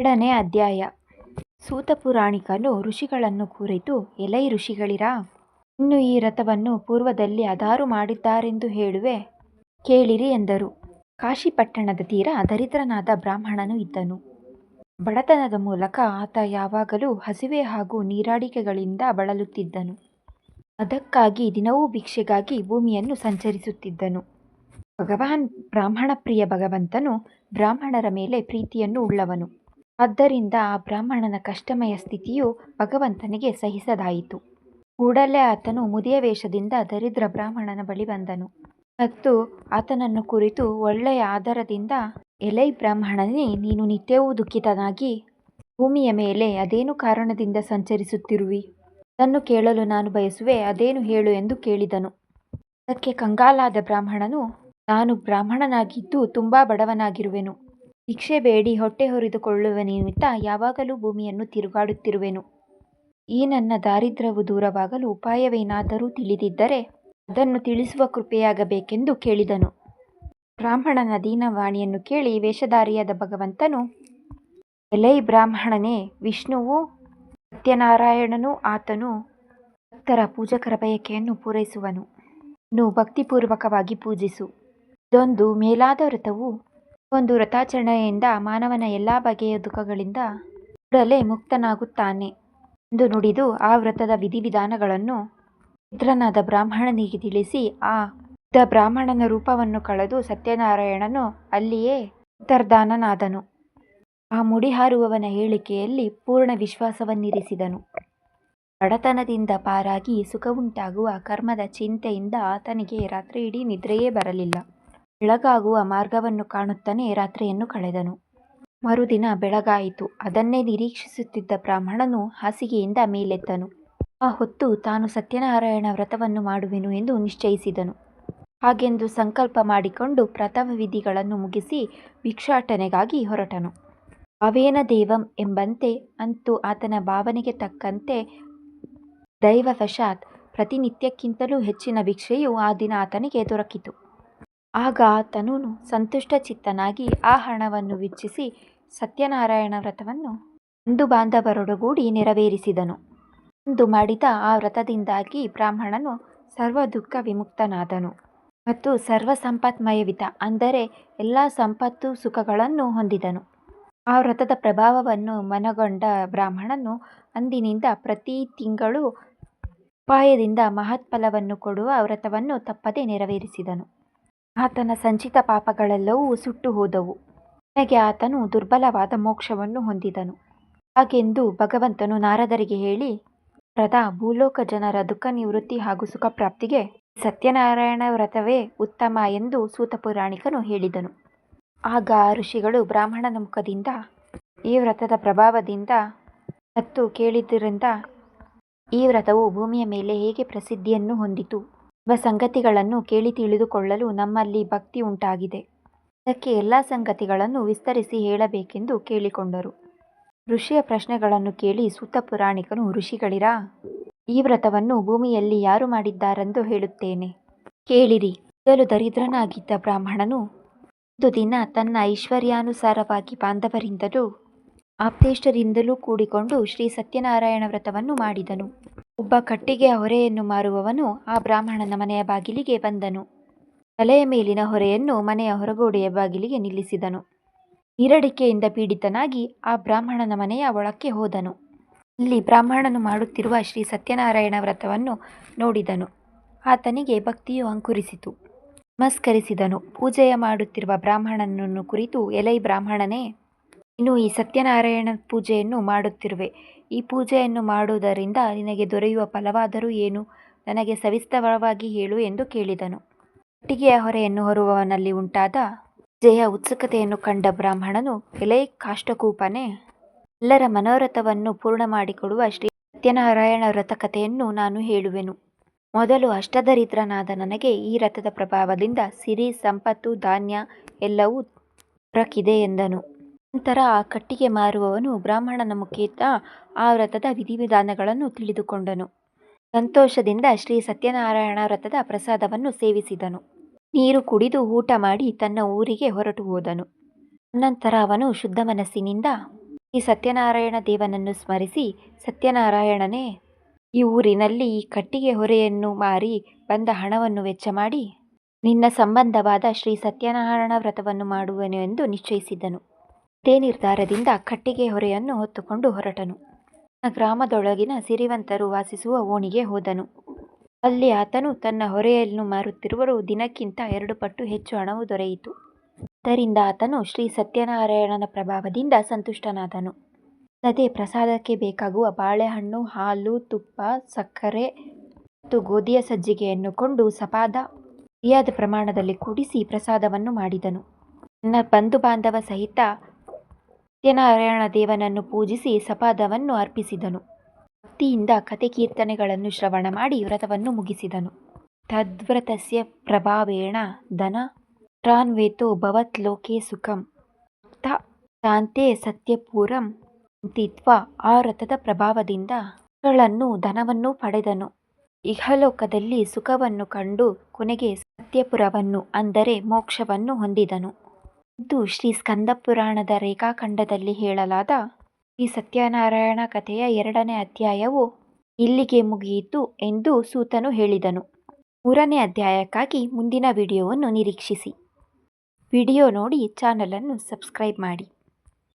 ಎರಡನೇ ಅಧ್ಯಾಯ. ಸೂತ ಪುರಾಣಿಕನು ಋಷಿಗಳನ್ನು ಕುರಿತು, ಎಲೈ ಋಷಿಗಳಿರಾ? ಇನ್ನು ಈ ರಥವನ್ನು ಪೂರ್ವದಲ್ಲಿ ಅದಾರು ಮಾಡಿದ್ದಾರೆಂದು ಹೇಳುವೆ? ಕೇಳಿರಿ ಎಂದರು. ಕಾಶಿಪಟ್ಟಣದ ತೀರ ದರಿದ್ರನಾದ ಬ್ರಾಹ್ಮಣನು ಇದ್ದನು. ಬಡತನದ ಮೂಲಕ ಆತ ಯಾವಾಗಲೂ ಹಸಿವೆ ಹಾಗೂ ನೀರಾಡಿಕೆಗಳಿಂದ ಬಳಲುತ್ತಿದ್ದನು. ಅದಕ್ಕಾಗಿ ದಿನವೂ ಭಿಕ್ಷೆಗಾಗಿ ಭೂಮಿಯನ್ನು ಸಂಚರಿಸುತ್ತಿದ್ದನು. ಭಗವಾನ್ ಬ್ರಾಹ್ಮಣ ಪ್ರಿಯ ಭಗವಂತನು ಬ್ರಾಹ್ಮಣರ ಮೇಲೆ ಪ್ರೀತಿಯನ್ನು ಉಳ್ಳವನು. ಆದ್ದರಿಂದ ಆ ಬ್ರಾಹ್ಮಣನ ಕಷ್ಟಮಯ ಸ್ಥಿತಿಯು ಭಗವಂತನಿಗೆ ಸಹಿಸದಾಯಿತು. ಕೂಡಲೇ ಆತನು ಮುದಿಯ ವೇಷದಿಂದ ದರಿದ್ರ ಬ್ರಾಹ್ಮಣನ ಬಳಿ ಬಂದನು. ಮತ್ತು ಆತನನ್ನು ಕುರಿತು ಒಳ್ಳೆಯ ಆಧಾರದಿಂದ, ಎಲೈ ಬ್ರಾಹ್ಮಣನೇ, ನೀನು ನಿತ್ಯವೂ ದುಃಖಿತನಾಗಿ ಭೂಮಿಯ ಮೇಲೆ ಅದೇನು ಕಾರಣದಿಂದ ಸಂಚರಿಸುತ್ತಿರುವಿ? ಅದನ್ನು ಕೇಳಲು ನಾನು ಬಯಸುವೆ, ಅದೇನು ಹೇಳು ಎಂದು ಕೇಳಿದನು. ಅದಕ್ಕೆ ಕಂಗಾಲಾದ ಬ್ರಾಹ್ಮಣನು, ನಾನು ಬ್ರಾಹ್ಮಣನಾಗಿದ್ದು ತುಂಬಾ ಬಡವನಾಗಿರುವೆನು. ಭಿಕ್ಷೆ ಬೇಡಿ, ಹೊಟ್ಟೆ ಹೊರಿದುಕೊಳ್ಳುವ ನಿಮಿತ್ತ ಯಾವಾಗಲೂ ಭೂಮಿಯನ್ನು ತಿರುಗಾಡುತ್ತಿರುವೆನು. ಈ ನನ್ನ ದಾರಿದ್ರ್ಯವು ದೂರವಾಗಲು ಉಪಾಯವೇನಾದರೂ ತಿಳಿದಿದ್ದರೆ ಅದನ್ನು ತಿಳಿಸುವ ಕೃಪೆಯಾಗಬೇಕೆಂದು ಕೇಳಿದನು. ಬ್ರಾಹ್ಮಣನ ದೀನವಾಣಿಯನ್ನು ಕೇಳಿ ವೇಷಧಾರಿಯಾದ ಭಗವಂತನು, ಎಲೈ ಬ್ರಾಹ್ಮಣನೇ, ವಿಷ್ಣುವು ಸತ್ಯನಾರಾಯಣನು ಆತನು ಭಕ್ತರ ಪೂಜಕರ ಬಯಕೆಯನ್ನು ಪೂರೈಸುವನು. ಭಕ್ತಿಪೂರ್ವಕವಾಗಿ ಪೂಜಿಸು. ಇದೊಂದು ಮೇಲಾದ ವ್ರತವು ಒಂದು ವ್ರತಾಚರಣೆಯಿಂದ ಮಾನವನ ಎಲ್ಲ ಬಗೆಯ ದುಃಖಗಳಿಂದ ಕೂಡಲೇ ಮುಕ್ತನಾಗುತ್ತಾನೆ. ಎಂದು ನುಡಿದು ಆ ವ್ರತದ ವಿಧಿವಿಧಾನಗಳನ್ನು ಮಿತ್ರನಾದ ಬ್ರಾಹ್ಮಣನಿಗೆ ತಿಳಿಸಿ, ಆ ವೃದ್ಧ ಬ್ರಾಹ್ಮಣನ ರೂಪವನ್ನು ಕಳೆದು ಸತ್ಯನಾರಾಯಣನು ಅಲ್ಲಿಯೇ ಅಂತರ್ಧಾನನಾದನು. ಆ ಮುಡಿಹಾರುವವನ ಹೇಳಿಕೆಯಲ್ಲಿ ಪೂರ್ಣ ವಿಶ್ವಾಸವನ್ನಿರಿಸಿದನು. ಬಡತನದಿಂದ ಪಾರಾಗಿ ಸುಖವುಂಟಾಗುವ ಕರ್ಮದ ಚಿಂತೆಯಿಂದ ಆತನಿಗೆ ರಾತ್ರಿಯಿಡೀ ನಿದ್ರೆಯೇ ಬರಲಿಲ್ಲ. ಬೆಳಗಾಗುವ ಮಾರ್ಗವನ್ನು ಕಾಣುತ್ತಾನೆ ರಾತ್ರಿಯನ್ನು ಕಳೆದನು. ಮರುದಿನ ಬೆಳಗಾಯಿತು. ಅದನ್ನೇ ನಿರೀಕ್ಷಿಸುತ್ತಿದ್ದ ಬ್ರಾಹ್ಮಣನು ಹಾಸಿಗೆಯಿಂದ ಮೇಲೆದ್ದನು ಆ ಹೊತ್ತು ತಾನು ಸತ್ಯನಾರಾಯಣ ವ್ರತವನ್ನು ಮಾಡುವೆನು ಎಂದು ನಿಶ್ಚಯಿಸಿದನು. ಹಾಗೆಂದು ಸಂಕಲ್ಪ ಮಾಡಿಕೊಂಡು ಪ್ರಥಮ ವಿಧಿಗಳನ್ನು ಮುಗಿಸಿ ಭಿಕ್ಷಾಟನೆಗಾಗಿ ಹೊರಟನು. ಅವೇನ ದೇವಂ ಎಂಬಂತೆ ಅಂತೂ ಆತನ ಭಾವನೆಗೆ ತಕ್ಕಂತೆ ದೈವವಶಾತ್ ಪ್ರತಿನಿತ್ಯಕ್ಕಿಂತಲೂ ಹೆಚ್ಚಿನ ಭಿಕ್ಷೆಯು ಆ ದಿನ ಆತನಿಗೆ ದೊರಕಿತು. ಆಗ ಆತನು ಸಂತುಷ್ಟಚಿತ್ತನಾಗಿ ಆ ಹಣವನ್ನು ವೀಕ್ಷಿಸಿ ಸತ್ಯನಾರಾಯಣ ವ್ರತವನ್ನು ಬಂಧು ಬಾಂಧವರೊಡಗೂಡಿ ನೆರವೇರಿಸಿದನು. ಅಂದು ಮಾಡಿದ ಆ ವ್ರತದಿಂದಾಗಿ ಬ್ರಾಹ್ಮಣನು ಸರ್ವ ದುಃಖ ವಿಮುಕ್ತನಾದನು. ಮತ್ತು ಸರ್ವ ಸಂಪತ್ಮಯವಿತ ಅಂದರೆ ಎಲ್ಲ ಸಂಪತ್ತು ಸುಖಗಳನ್ನು ಹೊಂದಿದನು. ಆ ವ್ರತದ ಪ್ರಭಾವವನ್ನು ಮನಗೊಂಡ ಬ್ರಾಹ್ಮಣನು ಅಂದಿನಿಂದ ಪ್ರತಿ ತಿಂಗಳು ಉಪಾಯದಿಂದ ಮಹತ್ಫಲವನ್ನು ಕೊಡುವ ವ್ರತವನ್ನು ತಪ್ಪದೆ ನೆರವೇರಿಸಿದನು. ಆತನ ಸಂಚಿತ ಪಾಪಗಳೆಲ್ಲವೂ ಸುಟ್ಟು ಹೋದವು. ಕೊನೆಗೆ ಆತನು ದುರ್ಬಲವಾದ ಮೋಕ್ಷವನ್ನು ಹೊಂದಿದನು. ಹಾಗೆಂದು ಭಗವಂತನು ನಾರದರಿಗೆ ಹೇಳಿ, ವ್ರತ, ಭೂಲೋಕ ಜನರ ದುಃಖ ನಿವೃತ್ತಿ ಹಾಗೂ ಸುಖ ಪ್ರಾಪ್ತಿಗೆ ಸತ್ಯನಾರಾಯಣ ವ್ರತವೇ ಉತ್ತಮ ಎಂದು ಸೂತ ಪುರಾಣಿಕನು ಹೇಳಿದನು. ಆಗ ಋಷಿಗಳು ಬ್ರಾಹ್ಮಣನ ಮುಖದಿಂದ, ಈ ವ್ರತದ ಪ್ರಭಾವದಿಂದ ಮತ್ತು ಕೇಳಿದ್ದರಿಂದ ಈ ವ್ರತವು ಭೂಮಿಯ ಮೇಲೆ ಹೇಗೆ ಪ್ರಸಿದ್ಧಿಯನ್ನು ಹೊಂದಿತು? ಸಂಗತಿಗಳನ್ನು ಕೇಳಿ ತಿಳಿದುಕೊಳ್ಳಲು ನಮ್ಮಲ್ಲಿ ಭಕ್ತಿ ಉಂಟಾಗಿದೆ. ಅದಕ್ಕೆ ಎಲ್ಲ ಸಂಗತಿಗಳನ್ನು ವಿಸ್ತರಿಸಿ ಹೇಳಬೇಕೆಂದು ಕೇಳಿಕೊಂಡರು. ಋಷಿಯ ಪ್ರಶ್ನೆಗಳನ್ನು ಕೇಳಿ ಸೂತ ಪುರಾಣಿಕನು, ಋಷಿಗಳಿರಾ? ಈ ವ್ರತವನ್ನು ಭೂಮಿಯಲ್ಲಿ ಯಾರು ಮಾಡಿದ್ದಾರೆಂದು ಹೇಳುತ್ತೇನೆ. ಕೇಳಿರಿ. ಮೊದಲು ದರಿದ್ರನಾಗಿದ್ದ ಬ್ರಾಹ್ಮಣನು ಒಂದು ದಿನ ತನ್ನ ಐಶ್ವರ್ಯಾನುಸಾರವಾಗಿ ಬಾಂಧವರಿಂದಲೂ, ಆಪ್ತೇಷ್ಟರಿಂದಲೂ ಕೂಡಿಕೊಂಡು ಶ್ರೀ ಸತ್ಯನಾರಾಯಣ ವ್ರತವನ್ನು ಮಾಡಿದನು. ಒಬ್ಬ ಕಟ್ಟಿಗೆಯ ಹೊರೆಯನ್ನು ಮಾರುವವನು ಆ ಬ್ರಾಹ್ಮಣನ ಮನೆಯ ಬಾಗಿಲಿಗೆ ಬಂದನು. ತಲೆಯ ಮೇಲಿನ ಹೊರೆಯನ್ನು ಮನೆಯ ಹೊರಗೋಡೆಯ ಬಾಗಿಲಿಗೆ ನಿಲ್ಲಿಸಿದನು. ನೀರಡಿಕೆಯಿಂದ ಪೀಡಿತನಾಗಿ ಆ ಬ್ರಾಹ್ಮಣನ ಮನೆಯ ಒಳಕ್ಕೆ ಹೋದನು. ಇಲ್ಲಿ ಬ್ರಾಹ್ಮಣನು ಮಾಡುತ್ತಿರುವ ಶ್ರೀ ಸತ್ಯನಾರಾಯಣ ವ್ರತವನ್ನು ನೋಡಿದನು. ಆತನಿಗೆ ಭಕ್ತಿಯು ಅಂಕುರಿಸಿತು. ನಮಸ್ಕರಿಸಿದನು. ಪೂಜೆಯ ಮಾಡುತ್ತಿರುವ ಬ್ರಾಹ್ಮಣನನ್ನು ಕುರಿತು ಎಲೈ ಬ್ರಾಹ್ಮಣನೇ ನೀನು ಈ ಸತ್ಯನಾರಾಯಣ ಪೂಜೆಯನ್ನು ಮಾಡುತ್ತಿರುವೆ. ಈ ಪೂಜೆಯನ್ನು ಮಾಡುವುದರಿಂದ ನಿನಗೆ ದೊರೆಯುವ ಫಲವಾದರೂ ಏನು? ನನಗೆ ಸವಿಸ್ತರವಾಗಿ ಹೇಳು ಎಂದು ಕೇಳಿದನು. ಕಟ್ಟಿಗೆಯ ಹೊರೆಯನ್ನು ಹೊರುವವನಲ್ಲಿ ಉಂಟಾದ ಜಯ ಉತ್ಸುಕತೆಯನ್ನು ಕಂಡ ಬ್ರಾಹ್ಮಣನು ಎಲೆ ಕಾಷ್ಟಕೂಪನೆ, ಎಲ್ಲರ ಮನೋರಥವನ್ನು ಪೂರ್ಣ ಮಾಡಿಕೊಡುವ ಶ್ರೀ ಸತ್ಯನಾರಾಯಣ ವ್ರತಕಥೆಯನ್ನು ನಾನು ಹೇಳುವೆನು. ಮೊದಲು ಅಷ್ಟದರಿದ್ರನಾದ ನನಗೆ ಈ ರಥದ ಪ್ರಭಾವದಿಂದ ಸಿರಿ, ಸಂಪತ್ತು, ಧಾನ್ಯ ಎಲ್ಲವೂ ದೊರಕಿದೆ ಎಂದನು. ನಂತರ ಆ ಕಟ್ಟಿಗೆ ಮಾರುವವನು ಬ್ರಾಹ್ಮಣನ ಮುಖೇತ ಆ ವ್ರತದ ವಿಧಿವಿಧಾನಗಳನ್ನು ತಿಳಿದುಕೊಂಡನು. ಸಂತೋಷದಿಂದ ಶ್ರೀ ಸತ್ಯನಾರಾಯಣ ವ್ರತದ ಪ್ರಸಾದವನ್ನು ಸೇವಿಸಿದನು. ನೀರು ಕುಡಿದು ಊಟ ಮಾಡಿ ತನ್ನ ಊರಿಗೆ ಹೊರಟು ಹೋದನು. ಅನಂತರ ಅವನು ಶುದ್ಧ ಮನಸ್ಸಿನಿಂದ ಈ ಸತ್ಯನಾರಾಯಣ ದೇವನನ್ನು ಸ್ಮರಿಸಿ, ಸತ್ಯನಾರಾಯಣನೇ, ಈ ಊರಿನಲ್ಲಿ ಈ ಕಟ್ಟಿಗೆ ಹೊರೆಯನ್ನು ಮಾರಿ ಬಂದ ಹಣವನ್ನು ವೆಚ್ಚ ಮಾಡಿ ನಿನ್ನ ಸಂಬಂಧವಾದ ಶ್ರೀ ಸತ್ಯನಾರಾಯಣ ವ್ರತವನ್ನು ಮಾಡುವನು ಎಂದು ನಿಶ್ಚಯಿಸಿದ್ದನು ಇದೇ ನಿರ್ಧಾರದಿಂದ ಕಟ್ಟಿಗೆ ಹೊರೆಯನ್ನು ಹೊತ್ತುಕೊಂಡು ಹೊರಟನು. ಗ್ರಾಮದೊಳಗಿನ ಸಿರಿವಂತರು ವಾಸಿಸುವ ಓಣಿಗೆ ಹೋದನು. ಅಲ್ಲಿ ಆತನು ತನ್ನ ಹೊರೆಯನ್ನು ಮಾರುತ್ತಿರುವರು ದಿನಕ್ಕಿಂತ ಎರಡು ಪಟ್ಟು ಹೆಚ್ಚು ಹಣವು ದೊರೆಯಿತು. ಇದರಿಂದ ಆತನು ಶ್ರೀ ಸತ್ಯನಾರಾಯಣನ ಪ್ರಭಾವದಿಂದ ಸಂತುಷ್ಟನಾದನು. ಅದೇ ಪ್ರಸಾದಕ್ಕೆ ಬೇಕಾಗುವ ಬಾಳೆಹಣ್ಣು, ಹಾಲು, ತುಪ್ಪ, ಸಕ್ಕರೆ ಮತ್ತು ಗೋಧಿಯ ಸಜ್ಜಿಗೆಯನ್ನು ಕೊಂಡು ಸಪಾದ ಸರಿಯಾದ ಪ್ರಮಾಣದಲ್ಲಿ ಕೂಡಿಸಿ ಪ್ರಸಾದವನ್ನು ಮಾಡಿದನು. ನನ್ನ ಬಂಧು ಬಾಂಧವ ಸಹಿತ ಸತ್ಯನಾರಾಯಣ ದೇವನನ್ನು ಪೂಜಿಸಿ ಸಪಾದವನ್ನು ಅರ್ಪಿಸಿದನು. ಭಕ್ತಿಯಿಂದ ಕಥೆ ಕೀರ್ತನೆಗಳನ್ನು ಶ್ರವಣ ಮಾಡಿ ವ್ರತವನ್ನು ಮುಗಿಸಿದನು. ತದ್ವ್ರತಸ್ಯ ಪ್ರಭಾವೇಣ ಧನ ಟ್ರಾನ್ವೇತೋ ಭವತ್ ಲೋಕೆ ಸುಖಂ. ಭಕ್ತ ಶಾಂತೆ ಸತ್ಯಪೂರಂ ಅಂತಿತ್ವ ಆ ವ್ರತದ ಪ್ರಭಾವದಿಂದ ಗಳನ್ನು ಧನವನ್ನು ಪಡೆದನು. ಇಹಲೋಕದಲ್ಲಿ ಸುಖವನ್ನು ಕಂಡು ಕೊನೆಗೆ ಸತ್ಯಪುರವನ್ನು ಅಂದರೆ ಮೋಕ್ಷವನ್ನು ಹೊಂದಿದನು. ಇದು ಶ್ರೀ ಸ್ಕಂದ ಪುರಾಣದ ರೇಖಾಖಂಡದಲ್ಲಿ ಹೇಳಲಾದ ಶ್ರೀ ಸತ್ಯನಾರಾಯಣ ಕಥೆಯ ಎರಡನೇ ಅಧ್ಯಾಯವು ಇಲ್ಲಿಗೆ ಮುಗಿಯಿತು ಎಂದು ಸೂತನು ಹೇಳಿದನು. ಮೂರನೇ ಅಧ್ಯಾಯಕ್ಕಾಗಿ ಮುಂದಿನ ವಿಡಿಯೋವನ್ನು ನಿರೀಕ್ಷಿಸಿ. ವಿಡಿಯೋ ನೋಡಿ ಚಾನಲನ್ನು ಸಬ್ಸ್ಕ್ರೈಬ್ ಮಾಡಿ.